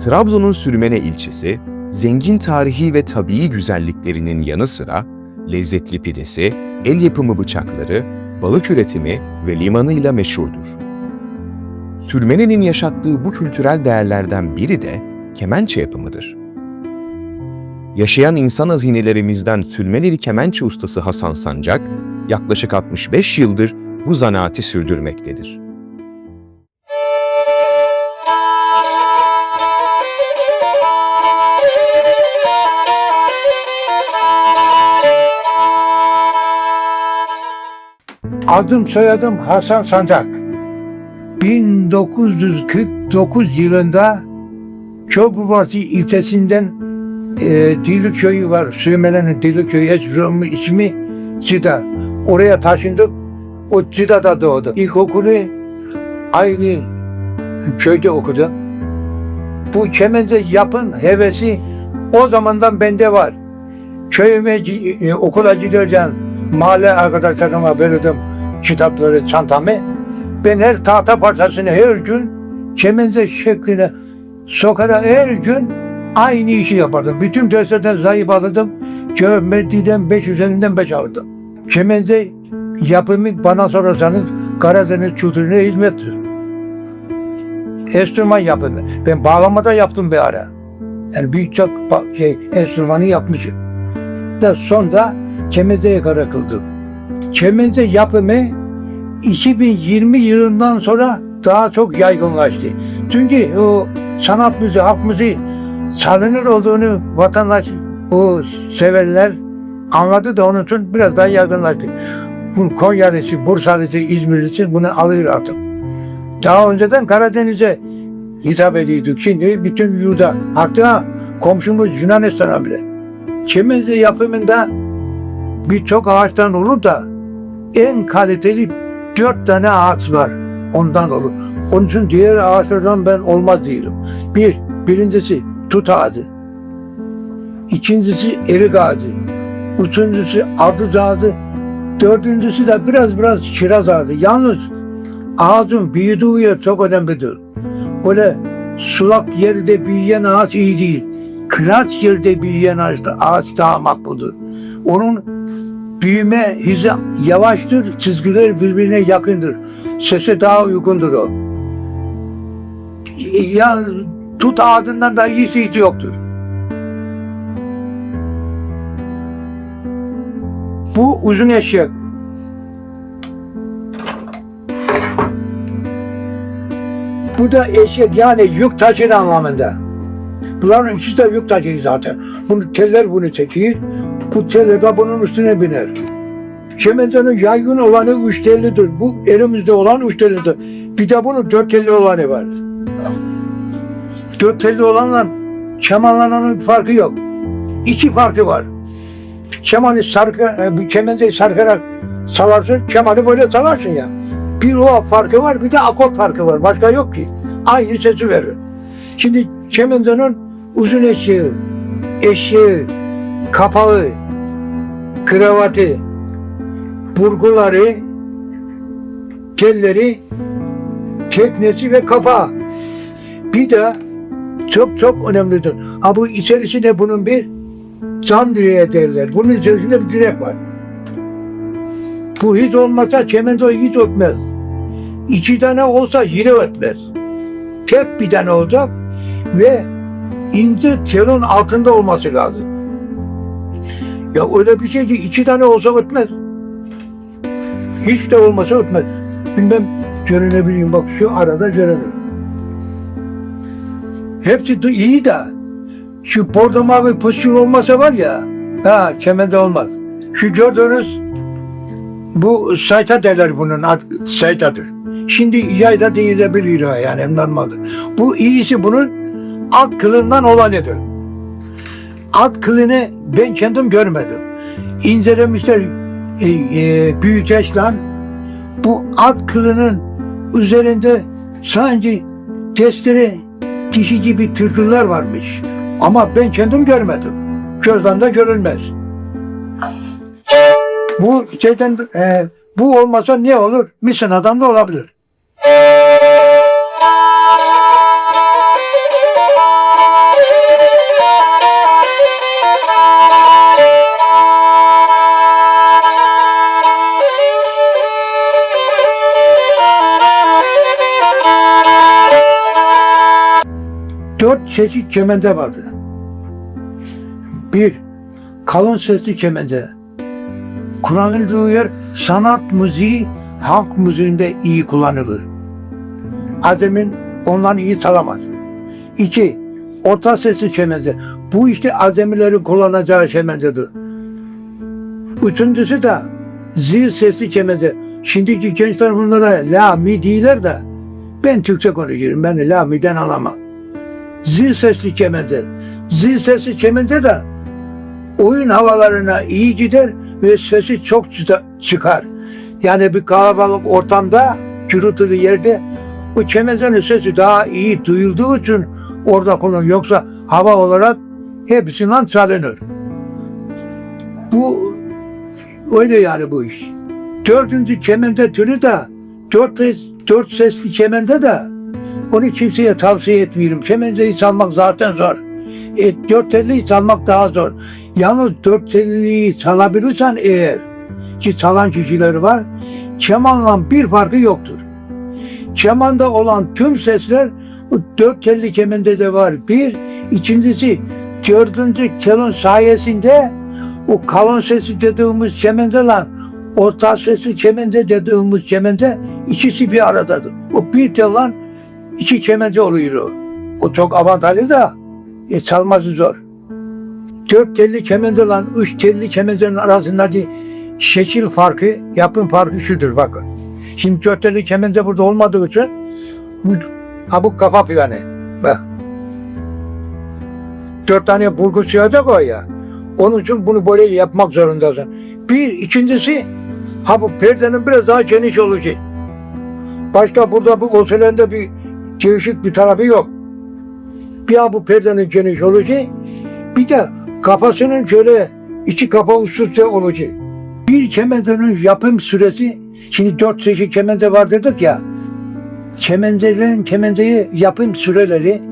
Trabzon'un Sürmene ilçesi, zengin tarihi ve tabii güzelliklerinin yanı sıra lezzetli pidesi, el yapımı bıçakları, balık üretimi ve limanıyla meşhurdur. Sürmene'nin yaşattığı bu kültürel değerlerden biri de kemençe yapımıdır. Yaşayan insan hazinelerimizden Sürmeneli kemençe ustası Hasan Sancak, yaklaşık 65 yıldır bu zanaati sürdürmektedir. Adım soyadım Hasan Sancak. 1949 yılında Çorbubası ilçesinden e, Dili köyü var. Sürmelenin Dili köyü Esra'nın ismi Cida. Oraya taşındık. O Cida'da doğdu. İlkokulu aynı köyde okudum. Bu kemence yapın hevesi o zamandan bende var. Köyüme e, okula giderken mahalle arkadaşlarıma verirdim kitapları, çantamı. Ben her tahta parçasını her gün kemence şekline sokada her gün aynı işi yapardım. Bütün derslerden zayıf alırdım. Geometriden 5 üzerinden 5 alırdım. Kemence yapımı bana sorarsanız Karadeniz kültürüne hizmettir. Enstrüman yapımı. Ben bağlamada yaptım bir ara. Yani birçok şey, enstrümanı yapmışım. Da sonra kemenzeye karar kıldım. Kemenze yapımı 2020 yılından sonra daha çok yaygınlaştı. Çünkü o sanat müziği, halk müziği salınır olduğunu vatandaş, o severler anladı da onun için biraz daha yaygınlaştı. Bu Konyalısı, Bursalısı, İzmirlisi bunu alır artık. Daha önceden Karadeniz'e hitap ediyorduk. Şimdi bütün yurda, hatta komşumuz Yunanistan'a bile. Kemenze yapımında birçok ağaçtan olur da en kaliteli dört tane ağaç var. Ondan olur. Onun için diğer ağaçlardan ben olmaz değilim. Bir, birincisi tut ağacı. İkincisi erik ağacı. Üçüncüsü ardıç ağacı. Dördüncüsü de biraz biraz kiraz ağacı. Yalnız ağacın büyüdüğü yer çok önemlidir. Böyle sulak yerde büyüyen ağaç iyi değil. Kıraç yerde büyüyen ağaç, ağaç daha makbuldür. Onun büyüme hızı yavaştır, çizgiler birbirine yakındır. Sese daha uygundur o. Ya tut ağacından da iyisi hiç yoktur. Bu uzun eşek. Bu da eşek yani yük taşır anlamında. Bunların ikisi de yük taşıyor zaten. Bunu teller bunu çekiyor. De bunun üstüne biner. Kemencenin yaygın olanı üç tellidir. Bu elimizde olan üç tellidir. Bir de bunun dört telli olanı var. Dört telli olanla kemanlananın farkı yok. İki farkı var. Kemanı sarkı, e, bu kemenceyi sarkarak salarsın, kemanı böyle salarsın ya. Bir o farkı var, bir de akort farkı var. Başka yok ki. Aynı sesi verir. Şimdi kemencenin uzun eşeği, eşeği, kapağı, kravatı, burguları, telleri, teknesi ve kapağı. Bir de çok çok önemlidir. Ha bu içerisinde bunun bir can direği derler. Bunun içerisinde bir direk var. Bu hiç olmasa çemento hiç ötmez. İki tane olsa yine ötmez. Tek bir tane olacak ve ince telin altında olması lazım. Ya öyle bir şey ki iki tane olsa ötmez. Hiç de olmasa ötmez. Bilmem görünebileyim bak şu arada görünür. Hepsi de iyi de şu bordo mavi pozisyon olmasa var ya ha kemende olmaz. Şu gördüğünüz bu sayta derler bunun ad, saytadır. Şimdi yayda değilebilir yani normalde. Bu iyisi bunun alt olanıdır. Alt kılını ben kendim görmedim. İncelemişler e, e, büyüteçle bu alt kılının üzerinde sadece testere dişi gibi tırtıllar varmış. Ama ben kendim görmedim. Gözden de görülmez. Bu şeyden e, bu olmasa ne olur? Misina'dan da olabilir. Dört çeşit kemende vardı. Bir, kalın sesli kemende. Kullanıldığı yer sanat müziği, halk müziğinde iyi kullanılır. Azemin ondan iyi çalamaz. İki, orta sesli kemende. Bu işte azemilerin kullanacağı kemendedir. Üçüncüsü de zil sesli kemende. Şimdiki gençler bunlara la mi diyorlar da ben Türkçe konuşuyorum. Ben la mi'den anlamam. Zil sesli kemende. Zil sesli kemende de oyun havalarına iyi gider ve sesi çok çıkar. Yani bir kalabalık ortamda, gürültülü yerde o kemenzenin sesi daha iyi duyulduğu için orada kullanılır. Yoksa hava olarak hepsinden çalınır. Bu öyle yani bu iş. Dördüncü kemende türü de dört, dört sesli kemende de onu kimseye tavsiye etmiyorum. Kemenceyi çalmak zaten zor. E, dört telliyi çalmak daha zor. Yalnız dört telliyi çalabilirsen eğer ki çalan kişiler var, kemanla bir farkı yoktur. Kemanda olan tüm sesler dört telli kemende de var. Bir, ikincisi dördüncü telin sayesinde o kalın sesi dediğimiz kemendeler orta sesi kemende dediğimiz kemende ikisi bir aradadır. O bir tellan iki kemence oluyor. O, çok avantajlı da e, çalması zor. Dört telli kemende lan üç telli kemencenin arasındaki şekil farkı, yapım farkı şudur bakın. Şimdi dört telli kemence burada olmadığı için bu, ha bu kafa planı. Bak. Dört tane burgu sığacak o ya. Onun için bunu böyle yapmak zorundasın. Bir, ikincisi ha bu perdenin biraz daha geniş olacak. Başka burada bu oselende bir değişik bir tarafı yok. Ha bu perdenin geniş olacak. Bir de kafasının şöyle içi kapağı üstüne olacak. Bir kemendenin yapım süresi şimdi dört çeşit kemende var dedik ya. Kemendelerin kemendeyi yapım süreleri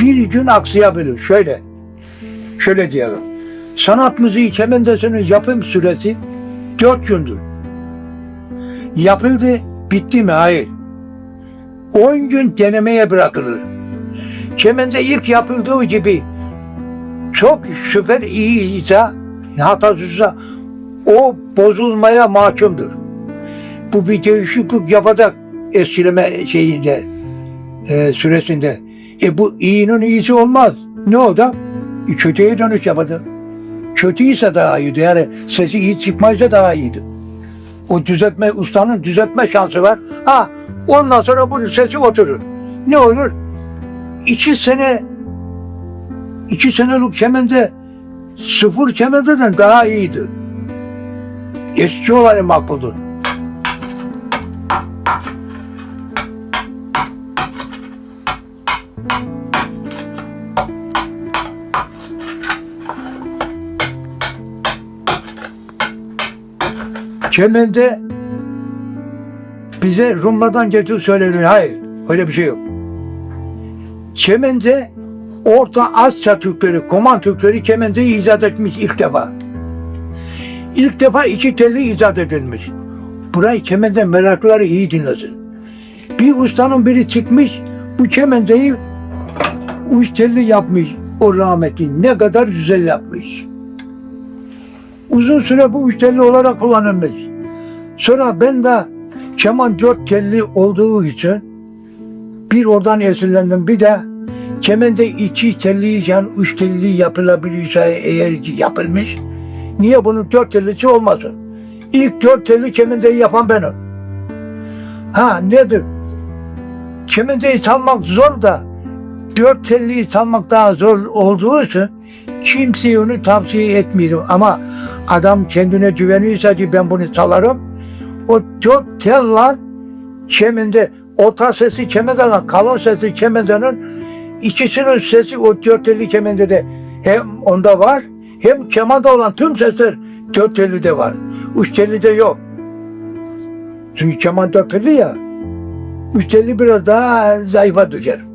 bir gün aksayabilir. Şöyle. Şöyle diyelim. Sanat müziği kemendesinin yapım süresi dört gündür. Yapıldı, bitti mi? Hayır. 10 gün denemeye bırakılır. Kemende ilk yapıldığı gibi çok süper iyi ise, hatasızsa o bozulmaya mahkumdur. Bu bir değişiklik yapacak eskileme şeyinde, e, süresinde. E bu iyinin iyisi olmaz. Ne o da? E, kötüye dönüş yapacak. Kötüyse daha iyiydi. Yani sesi iyi çıkmaysa daha iyiydi. O düzeltme, ustanın düzeltme şansı var. Ha, ondan sonra bunun sesi oturur. Ne olur? İki sene, iki senelik kemende sıfır kemendeden daha iyiydi. Eski olanı makbuldür. Kemende bize Rumlardan getir söylenir. Hayır, öyle bir şey yok. Kemende Orta Asya Türkleri, Koman Türkleri kemendeyi icat etmiş ilk defa. İlk defa iki telli icat edilmiş. Burayı kemende meraklıları iyi dinlesin. Bir ustanın biri çıkmış, bu kemendeyi üç telli yapmış. O rahmetli ne kadar güzel yapmış. Uzun süre bu üç telli olarak kullanılmış. Sonra ben de keman dört telli olduğu için bir oradan esinlendim. Bir de kemende iki telli yani üç telli yapılabilirse eğer yapılmış niye bunun dört tellisi olmasın? İlk dört telli kemendeyi yapan benim. Ha nedir? Kemendeyi çalmak zor da dört telliyi çalmak daha zor olduğu için kimseye onu tavsiye etmiyorum. Ama adam kendine güveniyorsa ki ben bunu çalarım. O dört tel lan kemende orta sesi kemenden kalın sesi kemendenin ikisinin sesi o dört telli kemende de hem onda var hem kemanda olan tüm sesler dört telli de var. Üç telli de yok. Çünkü keman dört telli ya. Üç telli biraz daha zayıfa düşer.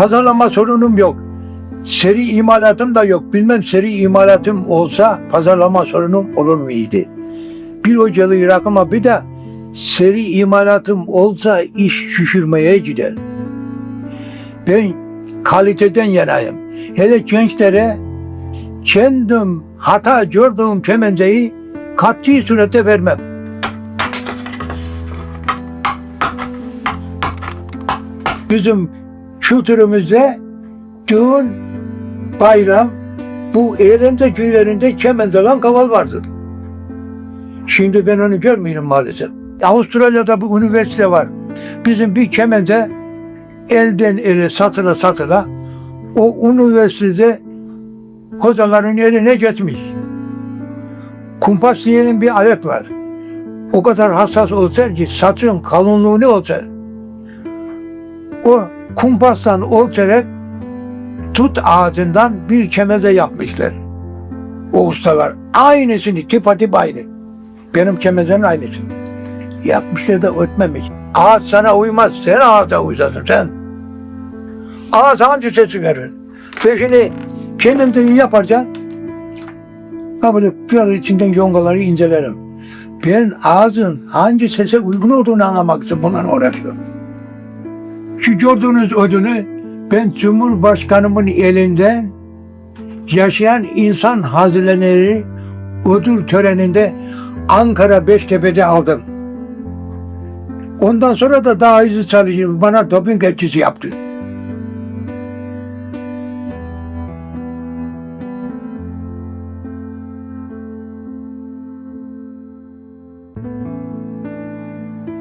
Pazarlama sorunum yok. Seri imalatım da yok. Bilmem seri imalatım olsa pazarlama sorunum olur muydu? Bir hocalı rakıma bir de seri imalatım olsa iş şişirmeye gider. Ben kaliteden yanayım. Hele gençlere kendim hata gördüğüm kemenceyi kat'i surette vermem. Bizim kültürümüzde düğün, bayram, bu eğlence günlerinde kemencelan kaval vardır. Şimdi ben onu görmüyorum maalesef. Avustralya'da bir üniversite var. Bizim bir kemence elden ele satıla satıla o üniversitede hocaların eline geçmiş. Kumpas diyelim bir alet var. O kadar hassas olsa ki saçın kalınlığı ne olsa o kumpastan olçerek tut ağacından bir kemeze yapmışlar. O ustalar aynısını tıpatıp aynı. Benim kemezenin aynısı. Yapmışlar da ötmemiş. Ağaç sana uymaz. Sen ağaca uysasın sen. Ağaç hangi sesi verir? Peşini kendim de yaparken ha böyle bir içinden yongaları incelerim. Ben ağacın hangi sese uygun olduğunu anlamak için bundan uğraşıyorum. Şu gördüğünüz ödünü ben Cumhurbaşkanımın elinden yaşayan insan hazineleri ödül töreninde Ankara Beştepe'de aldım. Ondan sonra da daha hızlı çalışıyorum. Bana doping etkisi yaptı.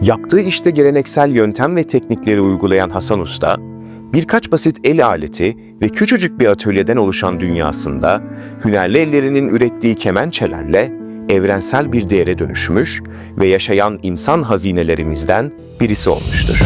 Yaptığı işte geleneksel yöntem ve teknikleri uygulayan Hasan Usta, birkaç basit el aleti ve küçücük bir atölyeden oluşan dünyasında hünerli ellerinin ürettiği kemençelerle evrensel bir değere dönüşmüş ve yaşayan insan hazinelerimizden birisi olmuştur.